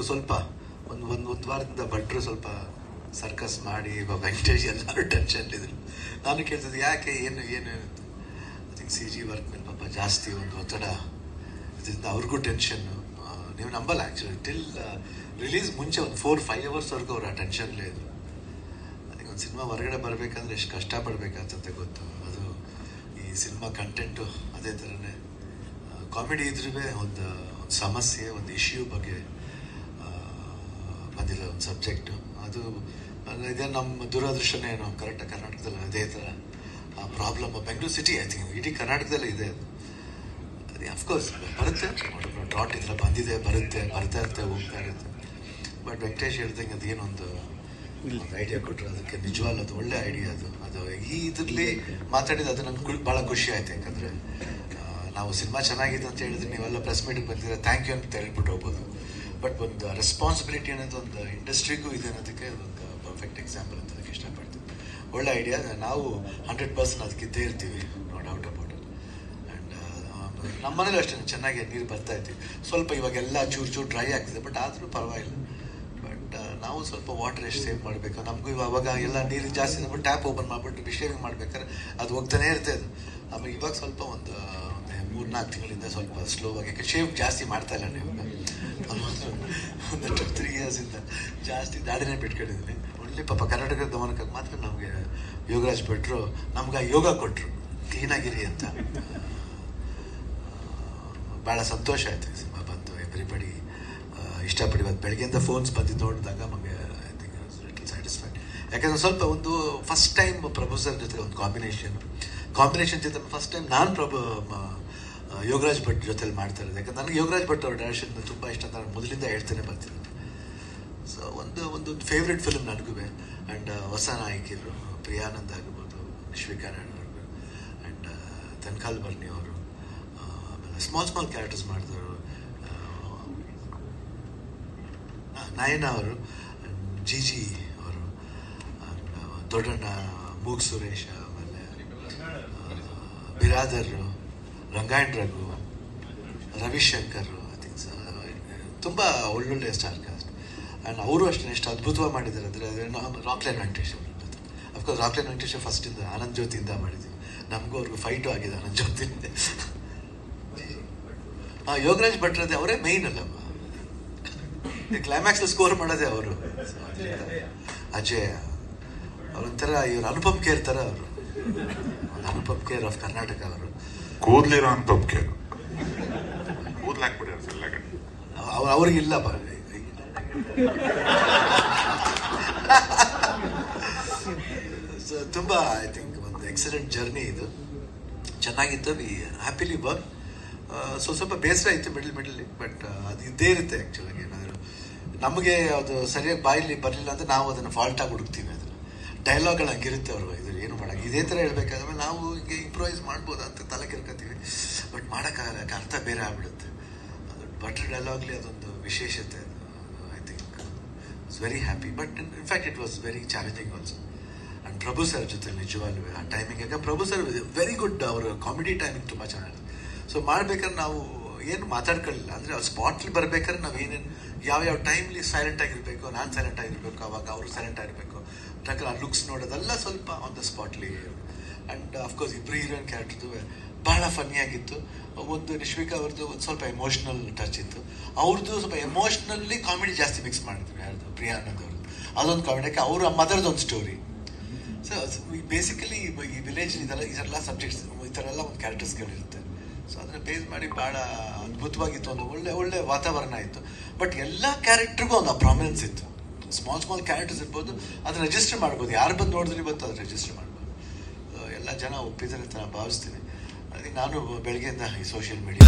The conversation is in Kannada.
ನನಗೂ ಸ್ವಲ್ಪ ಒಂದು ಒಂದು ಒಂದು ವಾರದಿಂದ ಭಟ್ರು ಸ್ವಲ್ಪ ಸರ್ಕಸ್ ಮಾಡಿ ವೆಂಕಟೇಶ್ ಎಲ್ಲರೂ ಟೆನ್ಷನ್ ಇದ್ರು. ನಾನು ಕೇಳ್ತಿದ್ದೆ, ಯಾಕೆ, ಏನು ಏನು? ಥಿಂಕ್ ಸಿ ಜಿ ವರ್ಕ್ ಮೇಲೆ ಪಾಪ ಜಾಸ್ತಿ ಒಂದು ಒತ್ತಡ. ಇದರಿಂದ ಅವ್ರಿಗೂ ಟೆನ್ಷನ್ನು ನೀವು ನಂಬಲ್ಲ ಆ್ಯಕ್ಚುಲಿ ಟಿಲ್ ರಿಲೀಸ್ ಮುಂಚೆ ಒಂದು ಫೋರ್ ಫೈವ್ ಅವರ್ಸ್ವರೆಗೂ ಅವ್ರು ಆ ಟೆನ್ಷನ್ಲೇ ಇದ್ರು. ಅದಕ್ಕೆ ಒಂದು ಸಿನಿಮಾ ಹೊರಗಡೆ ಬರಬೇಕಂದ್ರೆ ಎಷ್ಟು ಕಷ್ಟಪಡ್ಬೇಕಾಗ್ತದೆ ಗೊತ್ತು. ಅದು ಈ ಸಿನಿಮಾ ಕಂಟೆಂಟು ಅದೇ ಥರನೇ ಕಾಮಿಡಿ ಇದ್ರೂ ಒಂದು ಸಮಸ್ಯೆ, ಒಂದು ಇಶ್ಯೂ ಬಗ್ಗೆ ಬಂದಿರೋ ಒಂದು ಸಬ್ಜೆಕ್ಟು ಅದು ಇದೆ ನಮ್ಮ ದೂರದರ್ಶನ ಏನೋ ಕರೆಕ್ಟಾಗಿ ಕರ್ನಾಟಕದಲ್ಲಿ ಅದೇ ಥರ. ಆ problem Bengaluru city I think ಇಡೀ ಕರ್ನಾಟಕದಲ್ಲೇ ಇದೆ ಅದು. ಅದೇ ಅಫ್ಕೋರ್ಸ್ ಬರುತ್ತೆ. ಡಾಟ್ ಇದ್ರೆ ಬಂದಿದೆ ಬರುತ್ತೆ ಬರ್ತಾ ಇರುತ್ತೆ ಹೋಗ್ತಾ ಇರುತ್ತೆ. ಬಟ್ ವೆಂಕಟೇಶ್ ಹೇಳ್ದಂಗೆ ಅದೇನೊಂದು ಐಡಿಯಾ ಕೊಟ್ಟರು ಅದಕ್ಕೆ ನಿಜವಾಗ್ಲೂ ಅದು ಒಳ್ಳೆ ಐಡಿಯಾ ಅದು. ಅದು ಈ ಇದರಲ್ಲಿ ಮಾತಾಡಿದ್ದು ಅದು ನಮ್ಗೆ ಭಾಳ ಖುಷಿ ಆಯ್ತು. ಯಾಕಂದರೆ ನಾವು ಸಿನಿಮಾ ಚೆನ್ನಾಗಿದೆ ಅಂತ ಹೇಳಿದ್ರೆ ನೀವೆಲ್ಲ ಪ್ರೆಸ್ ಮೀಟಿಗೆ ಬಂದಿದ್ರೆ ಥ್ಯಾಂಕ್ ಯು ಅಂತ ಹೇಳ್ಬಿಟ್ಟು ಹೋಗ್ಬೋದು. ಬಟ್ ಒಂದು ರೆಸ್ಪಾನ್ಸಿಬಿಲಿಟಿ ಅನ್ನೋದು ಒಂದು ಇಂಡಸ್ಟ್ರಿಗೂ ಇದೆ ಅನ್ನೋದಕ್ಕೆ ಒಂದು ಪರ್ಫೆಕ್ಟ್ ಎಕ್ಸಾಂಪಲ್ ಅಂತ ಅದಕ್ಕೆ ಇಷ್ಟಪಡ್ತೀನಿ. ಒಳ್ಳೆ ಐಡಿಯಾ ನಾವು ಹಂಡ್ರೆಡ್ ಪರ್ಸೆಂಟ್ ಅದಕ್ಕೆ ಇದ್ದೇ ಇರ್ತೀವಿ no doubt about it and ನಮ್ಮ ಮನೇಲಿ ಅಷ್ಟೇ, ಚೆನ್ನಾಗಿ ನೀರು ಬರ್ತಾ ಇತ್ತು ಸ್ವಲ್ಪ ಇವಾಗೆಲ್ಲ ಚೂರು ಚೂರು ಡ್ರೈ ಆಗ್ತಿದೆ ಬಟ್ ಆದರೂ ಪರವಾಗಿಲ್ಲ. ಬಟ್ ನಾವು ಸ್ವಲ್ಪ ವಾಟರ್ ಎಷ್ಟು ಸೇವ್ ಮಾಡಬೇಕು? ನಮಗೂ ಇವಾಗ ಎಲ್ಲ ನೀರು ಜಾಸ್ತಿ ಟ್ಯಾಪ್ ಓಪನ್ ಮಾಡಿಬಿಟ್ಟು ಶೇವಿಂಗ್ ಮಾಡ್ಬೇಕಾದ್ರೆ ಅದು ಹೋಗ್ತಾನೆ ಇರ್ತದೆ. ಆಮೇಲೆ ಇವಾಗ ಸ್ವಲ್ಪ ಒಂದು ಮೂರು ನಾಲ್ಕು ತಿಂಗಳಿಂದ ಸ್ವಲ್ಪ ಸ್ಲೋ ಆಗಿ ಶೇವ್ ಜಾಸ್ತಿ ಮಾಡ್ತಾ ಇಲ್ಲ ನೀವು? ಒಂದು ಟು ತ್ರೀ ಇಯರ್ಸಿಂದ ಜಾಸ್ತಿ ದಾಡಿನೇ ಬಿಟ್ಕೊಂಡಿದ್ದೀನಿ. ಒಳ್ಳೆ ಪಾಪ ಕರ್ನಾಟಕದ ಗಮನಕ್ಕೆ ಮಾತ್ರ ನಮಗೆ ಯೋಗರಾಜ್ ಭಟ್ರು ನಮ್ಗೆ ಯೋಗ ಕೊಟ್ಟರು ಕ್ಲೀನಾಗಿರಿ ಅಂತ. ಭಾಳ ಸಂತೋಷ ಆಯಿತು ಸಿನಿಮಾ ಬಂತು ಎವ್ರಿಬಡಿ ಇಷ್ಟಪಡಿ ಇವತ್ತು ಬೆಳಗ್ಗೆಯಿಂದ ಫೋನ್ಸ್ ಬಂದಿದ್ದು ನೋಡಿದಾಗ ನಮಗೆ ಐ ಥಿಂಕ್ ಲಿಟಲ್ ಸ್ಯಾಟಿಸ್ಫೈಡ್ ಯಾಕಂದ್ರೆ ಸ್ವಲ್ಪ ಒಂದು ಫಸ್ಟ್ ಟೈಮ್ ಪ್ರಭು ಸರ್ ಜೊತೆ ಒಂದು ಕಾಂಬಿನೇಷನ್ ಕಾಂಬಿನೇಷನ್ ಜೊತೆ ಫಸ್ಟ್ ಟೈಮ್ ನಾನು ಪ್ರಭು ಆ, ಯೋಗರಾಜ್ ಭಟ್ ಜೊತೆಲಿ ಮಾಡ್ತಾ ಇರೋದು. ಯಾಕಂದ್ರೆ ನನಗೆ ಯೋಗರಾಜ್ ಭಟ್ ಅವ್ರ ಡೈರೆಕ್ಷನ್ ತುಂಬ ಇಷ್ಟ. ಅಂತ ನಾನು ಮೊದಲಿಂದ ಹೇಳ್ತಾನೆ ಬರ್ತೀನಿ ಸೊ ಒಂದು ಒಂದು ಫೇವ್ರೆಟ್ ಫಿಲ್ಮ್ ನನಗೂ ಆ್ಯಂಡ್ ಹೊಸ ನಾಯಕಿಯರು, ಪ್ರಿಯಾನಂದ್ ಆಗಿರ್ಬೋದು ನಾಯ್ಡು ಅವರು. ಆ್ಯಂಡ್ ತನ್ಕಾಲ್ ಬರ್ನಿ ಅವರು. ಆಮೇಲೆ ಸ್ಮಾಲ್ ಸ್ಮಾಲ್ ಕ್ಯಾರೆಕ್ಟರ್ಸ್ ಮಾಡಿದವರು. ನಯನ ಅವರು ಜಿ ಜಿ ಅವರು. ದೊಡ್ಡಣ್ಣ, ಮೂಗ್ ಸುರೇಶ, ಆಮೇಲೆ ಬಿರಾದರ್. ರಂಗಾಯಣ್ ರಘು ರವಿಶಂಕರ್ ತುಂಬ ಒಳ್ಳೊಳ್ಳೆ ಸ್ಟಾರ್ ಕಾಸ್ಟ್ ಆ್ಯಂಡ್ ಅವರು ಅಷ್ಟೇ ಎಷ್ಟು ಅದ್ಭುತವಾಗಿ ಮಾಡಿದ್ದಾರೆ. ಅಂದರೆ ರಾಕ್ಲೈನ್ ವೆಂಕಟೇಶ್ ಅವರು ಅಫ್ಕೋರ್ಸ್ ರಾಕ್ಲೈನ್ ವೆಂಕಟೇಶ್ ಫಸ್ಟಿಂದ ಆನಂದ್ ಜ್ಯೋತಿಯಿಂದ ಮಾಡಿದ್ದೀವಿ ನಮಗೂ ಅವ್ರಿಗೂ ಫೈಟು ಆಗಿದೆ ಆನಂದ್ ಜ್ಯೋತಿ. ಹಾಂ ಯೋಗರಾಜ್ ಭಟ್ರದೇ ಅವರೇ ಮೈನ್ ಅಲ್ಲಮ್ಮ ಕ್ಲೈಮ್ಯಾಕ್ಸ್ ಸ್ಕೋರ್ ಮಾಡೋದೇ ಅವರು. ಅಜಯ್. ಅವರೊಂಥರ ಇವ್ರು ಅನುಪಮ್ ಕೇರ್ ಥರ ಅವರು. ಅನುಪಮ್ ಕೇರ್ ಆಫ್ ಕರ್ನಾಟಕ ಅವರು. ಕೂದ್ಲಿರೋ ಅಂತ ಒಪ್ಕೆ ಕೂದ್ಲು ಅವ್ರ ಕಡೆ ಅವ್ರು ಅವ್ರಿಗಿಲ್ಲ ತುಂಬ ಐ ಥಿಂಕ್ ಒಂದು ಎಕ್ಸಲೆಂಟ್ ಜರ್ನಿ ಇದು. ಚೆನ್ನಾಗಿತ್ತು. ವಿ ಹ್ಯಾಪಿಲಿ ವರ್ಕ್ ಸೊ ಸ್ವಲ್ಪ ಬೇಸರ ಇತ್ತು ಮಿಡಲ್ ಮಿಡಲ್ ಬಟ್ ಅದು ಇದ್ದೇ ಇರುತ್ತೆ ಆ್ಯಕ್ಚುಲಾಗಿ ಏನಾದರೂ. ನಮಗೆ ಅದು ಸರಿಯಾಗಿ ಬಾಯಲ್ಲಿ ಬರಲಿಲ್ಲ ಅಂದರೆ ನಾವು ಅದನ್ನು ಫಾಲ್ಟಾಗಿ ಹುಡುಕ್ತೀವಿ. ಡೈಲಾಗ್ಗಳು ಹಂಗಿರುತ್ತೆ ಅವರು ಇದು ಏನು ಮಾಡೋಕ್ಕೆ. ಇದೇ ಥರ ಹೇಳ್ಬೇಕಾದ್ರೆ ನಾವು ಹಿಂಗೆ ಇಂಪ್ರೂವೈಸ್ ಮಾಡ್ಬೋದು ಅಂತ ತಲೆ ಕೆರ್ಕೋತೀವಿ. ಬಟ್ ಮಾಡೋಕ್ಕಾಗಲ್ಲ ಅರ್ಥ ಬೇರೆ ಆಗ್ಬಿಡುತ್ತೆ. ಅದು ಬಟ್ರ್ ಡೈಲಾಗ್ಲಿ ಅದೊಂದು ವಿಶೇಷತೆ. ಅದು I think it's very happy but in fact it was very challenging also and Prabhu sir ಜೊತೆ ನಿಜವಾಗ್ಲೂ, ಆ ಟೈಮಿಂಗ್ ಯಾಕೆ ಪ್ರಭು ಸರ್ ವೆರಿ ಗುಡ್ ಅವರ ಕಾಮಿಡಿ ಟೈಮಿಂಗ್ ತುಂಬ ಚೆನ್ನಾಗಿದೆ ಸೊ ಮಾಡ್ಬೇಕಾದ್ರೆ ನಾವು ಏನು ಮಾತಾಡ್ಕೊಳ್ಳಿಲ್ಲ. ಅಂದರೆ ಅವ್ರು ಸ್ಪಾಟ್ಲಿ ಬರ್ಬೇಕಾದ್ರೆ ನಾವು ಏನೇನು ಯಾವ ಯಾವ ಟೈಮ್ಲಿ ಸೈಲೆಂಟ್ ಆಗಿರಬೇಕು, ನಾನು ಸೈಲೆಂಟ್ ಆಗಿರಬೇಕು, ಅವಾಗ ಅವರು ಸೈಲೆಂಟ್ ಆಗಿರಬೇಕು. ಯಾಕಂದ್ರೆ ಆ ಲುಕ್ಸ್ ನೋಡೋದೆಲ್ಲ ಸ್ವಲ್ಪ ಆನ್ ದ ಸ್ಪಾಟ್ಲಿ ಆ್ಯಂಡ್ ಅಫ್ಕೋರ್ಸ್ ಇಬ್ಬರು ಹೀರೋಯಿನ್ ಕ್ಯಾರೆಕ್ಟರ್ದು ಭಾಳ ಫನ್ನಿಯಾಗಿತ್ತು ಒಂದು ನಿಶ್ವಿಕಾ ಅವ್ರದ್ದು ಒಂದು ಸ್ವಲ್ಪ ಎಮೋಷ್ನಲ್ ಟಚ್ ಇತ್ತು. ಅವ್ರದ್ದು ಸ್ವಲ್ಪ ಎಮೋಷ್ನಲ್ಲಿ ಕಾಮಿಡಿ ಜಾಸ್ತಿ ಮಿಕ್ಸ್ ಮಾಡಿದ್ರು ಯಾರ್ದು? ಪ್ರಿಯಾ ಅನ್ನೋದು ಅವ್ರದ್ದು ಅದೊಂದು ಕಾಮಿಡಿ ಯಾಕೆ? ಅವ್ರ ಮದರ್ದು ಒಂದು ಸ್ಟೋರಿ ಸೊ ಬೇಸಿಕಲಿ ಈ ವಿಲೇಜ್ ಇದೆಲ್ಲ ಇದೆಲ್ಲ ಸಬ್ಜೆಕ್ಟ್ಸ್ ಈ ಥರ ಎಲ್ಲ ಒಂದು ಕ್ಯಾರೆಕ್ಟರ್ಸ್ಗಳಿರುತ್ತೆ ಸೊ ಅದನ್ನು ಬೇಸ್ ಮಾಡಿ ಭಾಳ ಅದ್ಭುತವಾಗಿತ್ತು. ಒಂದು ಒಳ್ಳೆ ಒಳ್ಳೆ ವಾತಾವರಣ ಇತ್ತು. ಬಟ್ ಎಲ್ಲ ಕ್ಯಾರೆಕ್ಟ್ರಿಗೂ ಒಂದು ಪ್ರಾಮಿನೆನ್ಸ್ ಇತ್ತು. ಸ್ಮಾಲ್ ಸ್ಮಾಲ್ ಕ್ಯಾರೆಕ್ಟರ್ಸ್ ಇರ್ಬೋದು, ಅದನ್ನ ರಿಜಿಸ್ಟರ್ ಮಾಡ್ಬೋದು. ಯಾರು ಬಂದು ನೋಡಿದ್ರೆ ಬಂತು ಅದನ್ನ ರಿಜಿಸ್ಟರ್ ಮಾಡ್ಬೋದು. ಎಲ್ಲ ಜನ ಒಪ್ಪಿದ್ದಾರೆ ಅಂತ ನಾನು ಭಾವಿಸ್ತೀನಿ. ಅದಕ್ಕೆ ನಾನು ಬೆಳಗ್ಗೆಯಿಂದ ಈ ಸೋಷಿಯಲ್ ಮೀಡಿಯಾ